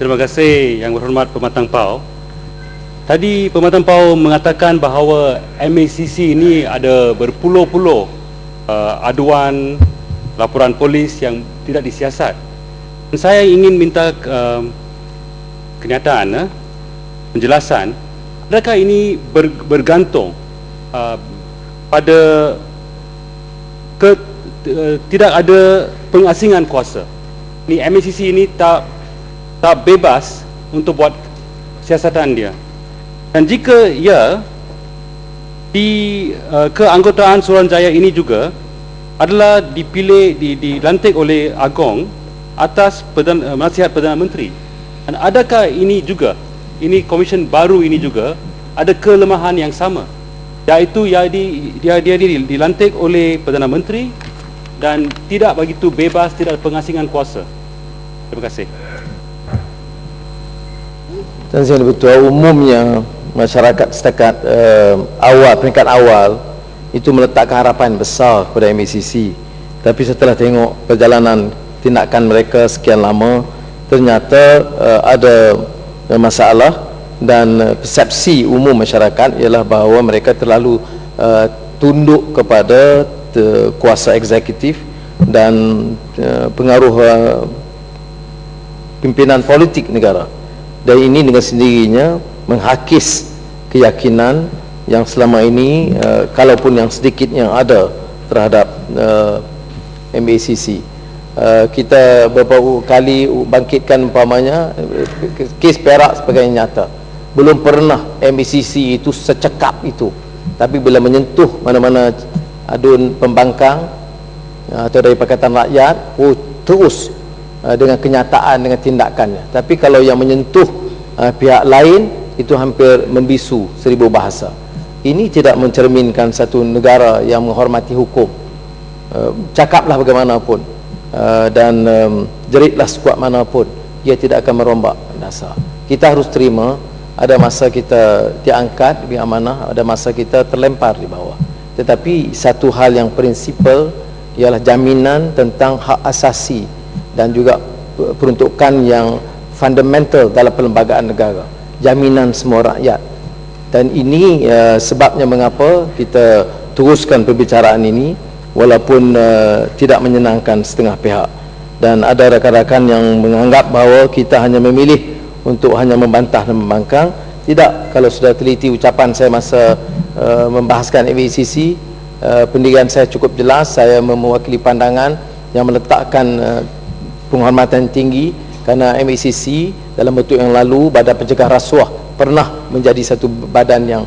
Terima kasih Yang Berhormat Pematang Pau. Tadi Pematang Pau mengatakan bahawa MACC ini ada berpuluh-puluh uh, aduan laporan polis yang tidak disiasat. Dan saya ingin minta uh, kenyataan, uh, penjelasan, adakah ini ber, bergantung uh, pada ke, uh, tidak ada pengasingan kuasa. Ini MACC ini tak tak bebas untuk buat siasatan dia. Dan jika ya di uh, keanggotaan Suruhanjaya ini juga adalah dipilih di, dilantik oleh Agong atas Perdana, uh, nasihat Perdana Menteri. Dan adakah ini juga ini komisen baru ini juga ada kelemahan yang sama iaitu ya di, dia dia di, dilantik oleh Perdana Menteri dan tidak begitu bebas tidak pengasingan kuasa. Terima kasih. Dan saya lebih tua umumnya masyarakat setakat uh, awal peringkat awal itu meletakkan harapan besar kepada MACC tapi setelah tengok perjalanan tindakan mereka sekian lama ternyata uh, ada uh, masalah dan uh, persepsi umum masyarakat ialah bahawa mereka terlalu uh, tunduk kepada uh, kuasa eksekutif dan uh, pengaruh uh, pimpinan politik negara dan ini dengan sendirinya menghakis keyakinan yang selama ini uh, kalaupun yang sedikit yang ada terhadap uh, MACC uh, kita beberapa kali bangkitkan umpamanya kes Perak sebagai nyata. Belum pernah MACC itu secekap itu. Tapi bila menyentuh mana-mana adun pembangkang atau dari Pakatan Rakyat oh, terus uh, dengan kenyataan dengan tindakannya. Tapi kalau yang menyentuh uh, pihak lain itu hampir membisu seribu bahasa. Ini tidak mencerminkan satu negara yang menghormati hukum. Uh, cakaplah bagaimanapun uh, dan um, jeritlah sekuat manapun ia tidak akan merombak dasar. Kita harus terima ada masa kita diangkat di amanah ada masa kita terlempar di bawah. Tetapi satu hal yang prinsipal ialah jaminan tentang hak asasi dan juga peruntukan yang fundamental dalam perlembagaan negara jaminan semua rakyat. Dan ini uh, sebabnya mengapa kita teruskan perbicaraan ini walaupun uh, tidak menyenangkan setengah pihak. Dan ada rakan-rakan yang menganggap bahawa kita hanya memilih untuk hanya membantah dan membangkang. Tidak kalau sudah teliti ucapan saya masa uh, membahaskan AVCC uh, pendirian saya cukup jelas. Saya mewakili pandangan yang meletakkan uh, penghormatan tinggi kerana MACC dalam bentuk yang lalu badan pencegah rasuah pernah menjadi satu badan yang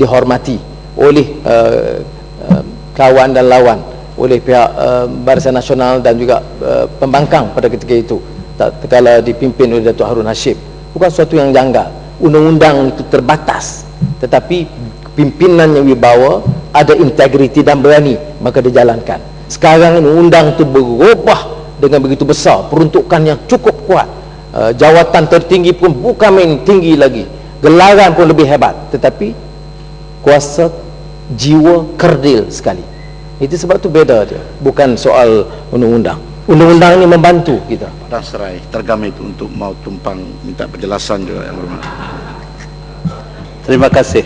dihormati oleh uh, uh, kawan dan lawan oleh pihak uh, Barisan Nasional dan juga uh, pembangkang pada ketika itu tak kala dipimpin oleh Datuk Harun Hashim. Bukan sesuatu yang janggal. Undang-undang itu terbatas. Tetapi pimpinan yang dibawa ada integriti dan berani maka dijalankan. Sekarang ini undang itu berubah dengan begitu besar. Peruntukan yang cukup kuat. Uh, jawatan tertinggi pun bukan main tinggi lagi. Gelaran pun lebih hebat. Tetapi kuasa jiwa kerdil sekali. Itu sebab tu beda dia. Bukan soal undang-undang. Undang-undang ini membantu kita. Dan serai. Tergam itu untuk mau tumpang minta penjelasan juga yang berhormat terima kasih.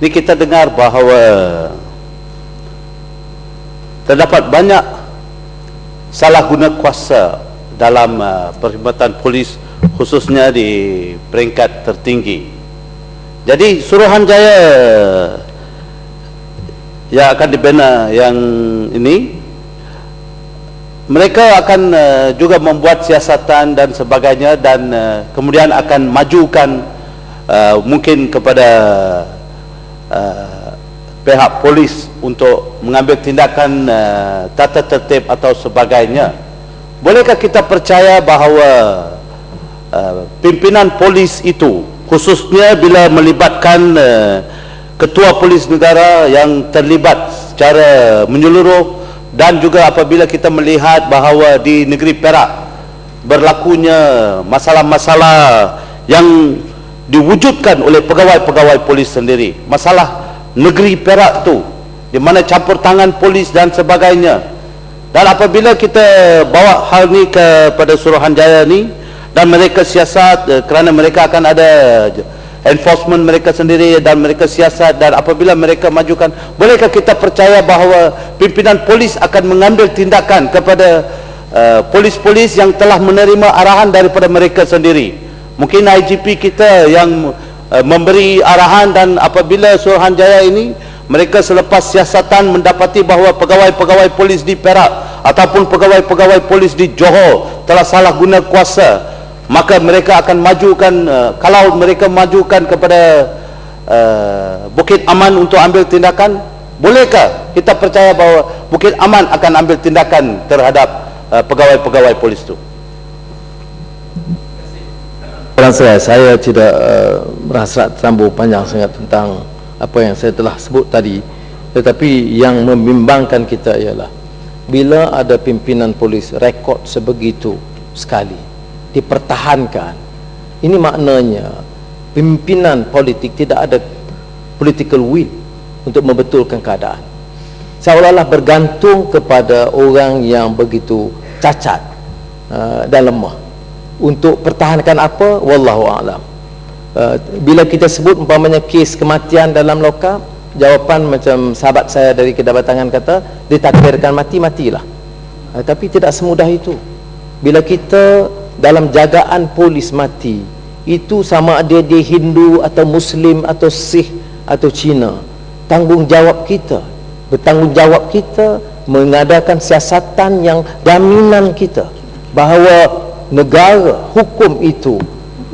Ini kita dengar bahawa terdapat banyak salah guna kuasa dalam uh, perkhidmatan polis khususnya di peringkat tertinggi. Jadi Suruhanjaya yang akan dibina yang ini mereka akan uh, juga membuat siasatan dan sebagainya dan uh, kemudian akan majukan mungkin kepada uh, pihak polis untuk mengambil tindakan uh, tata tertib atau sebagainya. Bolehkah kita percaya bahawa uh, pimpinan polis itu khususnya bila melibatkan uh, ketua polis negara yang terlibat secara menyeluruh dan juga apabila kita melihat bahawa di negeri Perak berlakunya masalah-masalah yang diwujudkan oleh pegawai-pegawai polis sendiri masalah negeri Perak tu di mana campur tangan polis dan sebagainya. Dan apabila kita bawa hal ni kepada Suruhanjaya ni dan mereka siasat eh, kerana mereka akan ada enforcement mereka sendiri dan mereka siasat dan apabila mereka majukan bolehkah kita percaya bahawa pimpinan polis akan mengambil tindakan kepada uh, polis-polis yang telah menerima arahan daripada mereka sendiri? Mungkin IGP kita yang uh, memberi arahan dan apabila Suruhanjaya ini mereka selepas siasatan mendapati bahawa pegawai-pegawai polis di Perak ataupun pegawai-pegawai polis di Johor telah salah guna kuasa maka mereka akan majukan uh, kalau mereka majukan kepada uh, Bukit Aman untuk ambil tindakan bolehkah kita percaya bahawa Bukit Aman akan ambil tindakan terhadap uh, pegawai-pegawai polis itu Peran saya, saya tidak uh, berhasrat terlalu panjang sangat tentang apa yang saya telah sebut tadi. Tetapi yang membimbangkan kita ialah bila ada pimpinan polis rekod sebegitu sekali dipertahankan ini maknanya pimpinan politik tidak ada political will untuk membetulkan keadaan. Seolah-olah bergantung kepada orang yang begitu cacat uh, dan lemah untuk pertahankan apa? Wallahu a'lam. Uh, bila kita sebut umpamanya kes kematian dalam lokap jawapan macam sahabat saya dari kedabatangan kata ditakdirkan mati matilah. Uh, tapi tidak semudah itu. Bila kita dalam jagaan polis mati itu sama ada dia Hindu atau Muslim atau Sikh atau Cina tanggungjawab kita bertanggungjawab kita mengadakan siasatan yang jaminan kita. Bahawa negara hukum itu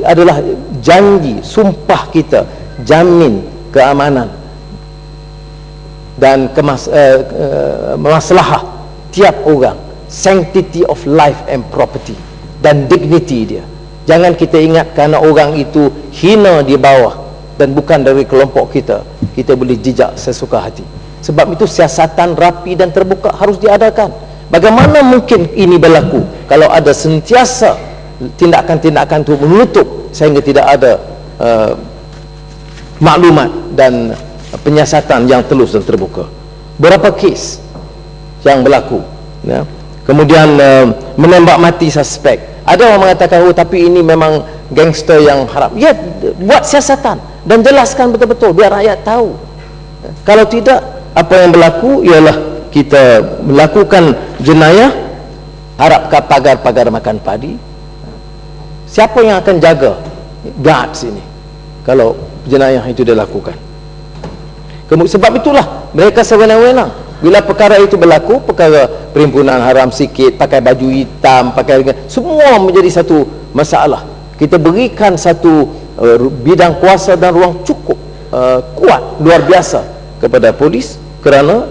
adalah janji sumpah kita jamin keamanan dan kemas, uh, uh, maslahah tiap orang sanctity of life and property dan dignity dia. Jangan kita ingat kerana orang itu hina di bawah dan bukan dari kelompok kita kita boleh jejak sesuka hati. Sebab itu siasatan rapi dan terbuka harus diadakan bagaimana mungkin ini berlaku? Kalau ada sentiasa tindakan-tindakan itu menutup sehingga tidak ada uh, maklumat dan penyiasatan yang telus dan terbuka. Berapa kes yang berlaku? Ya. kemudian uh, menembak mati suspek. Ada orang mengatakan oh tapi ini memang gangster yang harap ya buat siasatan dan jelaskan betul-betul biar rakyat tahu. Kalau tidak apa yang berlaku ialah kita melakukan jenayah harapkan pagar-pagar makan padi. Siapa yang akan jaga? Guards ini. Kalau jenayah itu dilakukan. Sebab itulah mereka sewenang-wenang. Bila perkara itu berlaku perkara perhimpunan haram sikit pakai baju hitam pakai semua menjadi satu masalah. Kita berikan satu uh, bidang kuasa dan ruang cukup uh, kuat luar biasa kepada polis kerana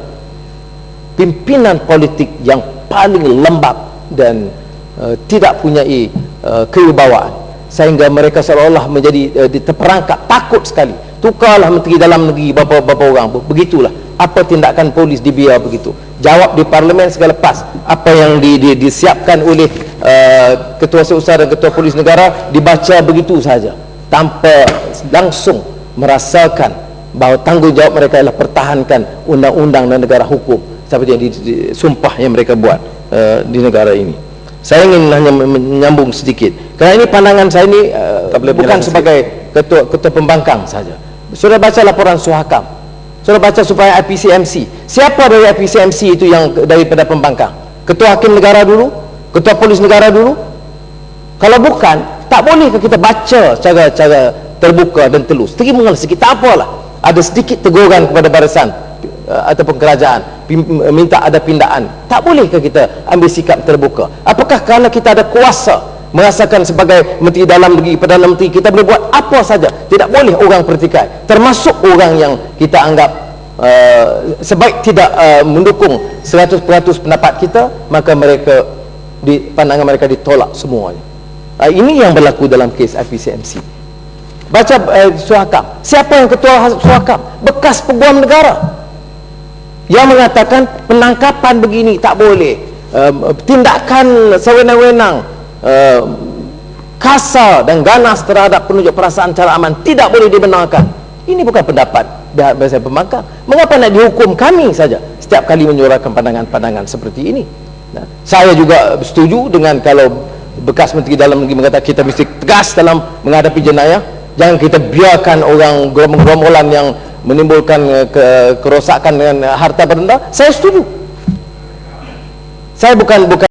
pimpinan politik yang paling lembab dan uh, tidak punyai uh, kewibawaan. Sehingga mereka seolah-olah menjadi uh, terperangkap takut sekali. Tukarlah menteri dalam negeri beberapa orang begitulah. Apa tindakan polis dibiar begitu? Jawab di parlimen segala lepas. Apa yang di, di, disiapkan oleh uh, ketua seusaha dan ketua polis negara dibaca begitu saja. Tanpa langsung merasakan bahawa tanggungjawab mereka adalah pertahankan undang-undang dan negara hukum seperti yang disumpah yang mereka buat uh, di negara ini. Saya ingin hanya menyambung sedikit. Kerana ini pandangan saya ini uh, bukan sebagai ketua ketua pembangkang saja. Sudah baca laporan suhakam. Sudah baca supaya IPCMC siapa dari IPCMC itu yang daripada pembangkang? Ketua hakim negara dulu? Ketua polis negara dulu? Kalau bukan tak boleh kita baca cara cara terbuka dan telus? Terima sikit tak apalah. Ada sedikit teguran kepada barisan uh, ataupun kerajaan minta ada pindaan. Tak boleh ke kita ambil sikap terbuka? Apakah kerana kita ada kuasa merasakan sebagai menteri dalam negeri Perdana Menteri kita boleh buat apa saja? Tidak boleh orang pertikai. Termasuk orang yang kita anggap uh, sebaik tidak uh, mendukung 100% pendapat kita maka mereka di pandangan mereka ditolak semuanya. Uh, ini yang berlaku dalam kes IPCMC baca uh, suhakam. Siapa yang ketua suhakam? Bekas peguam negara yang mengatakan penangkapan begini tak boleh. Uh, tindakan sewenang-wenang uh, kasar dan ganas terhadap penunjuk perasaan cara aman tidak boleh dibenarkan. Ini bukan pendapat bahasa pembangkang. Mengapa nak dihukum kami saja? Setiap kali menyuarakan pandangan-pandangan seperti ini. Nah, saya juga setuju dengan kalau bekas menteri dalam negeri mengatakan kita mesti tegas dalam menghadapi jenayah. Jangan kita biarkan orang gerombolan yang menimbulkan eh, ke kerosakan dengan harta benda saya setuju. Saya bukan bukan